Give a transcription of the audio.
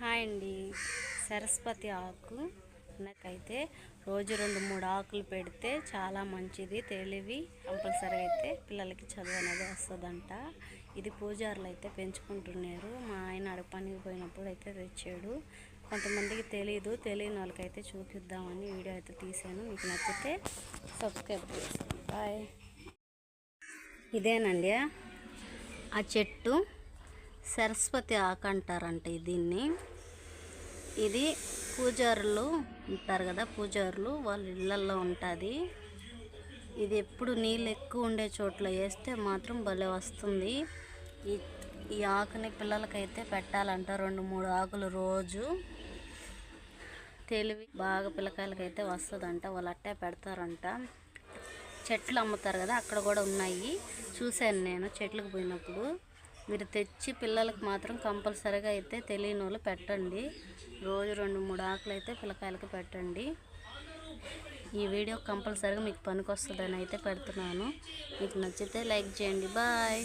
Hi అండి. సరస్వతి ఆకు. నాకైతే రోజు రెండు మూడు ఆకులు పెడితే చాలా మంచిది తెలివి కంపల్సరీ అయితే పిల్లలకి చదువు అనేది వస్తుందంట. ఇది పూజారులు అయితే పెంచుకుంటున్నారు. మా ఆయన అడుగు పనికి పోయినప్పుడు అయితే తెచ్చాడు. కొంతమందికి తెలియదు తెలియని వాళ్ళకైతే చూపిద్దామని వీడియో అయితే తీసాను మీకు నచ్చితే సబ్స్క్రైబ్ చేస్తాను బాయ్. ఇదేనండి ఆ చెట్టు. సరస్వతి ఆకు అంటారంట దీన్ని. ఇది పూజారులు ఉంటారు కదా పూజారులు వాళ్ళ ఇళ్ళల్లో ఉంటుంది. ఇది ఎప్పుడు నీళ్ళు ఎక్కువ ఉండే చోట్ల వేస్తే మాత్రం భలే వస్తుంది. ఈ ఈ ఆకుని పిల్లలకైతే పెట్టాలంట రెండు మూడు ఆకులు రోజు. తెలివి బాగా పిల్లకాయలకైతే వస్తుందంట వాళ్ళు అట్టే పెడతారంట. చెట్లు అమ్ముతారు కదా అక్కడ కూడా ఉన్నాయి. చూశాను నేను చెట్లకు పోయినప్పుడు. మీరు తెచ్చి పిల్లలకు మాత్రం కంపల్సరీగా అయితే తెలియని వాళ్ళు పెట్టండి. రోజు రెండు మూడు ఆకులు అయితే పిల్లకాయలకి పెట్టండి. ఈ వీడియో కంపల్సరీగా మీకు పనికి వస్తుందని అయితే పెడుతున్నాను. మీకు నచ్చితే లైక్ చేయండి. బాయ్.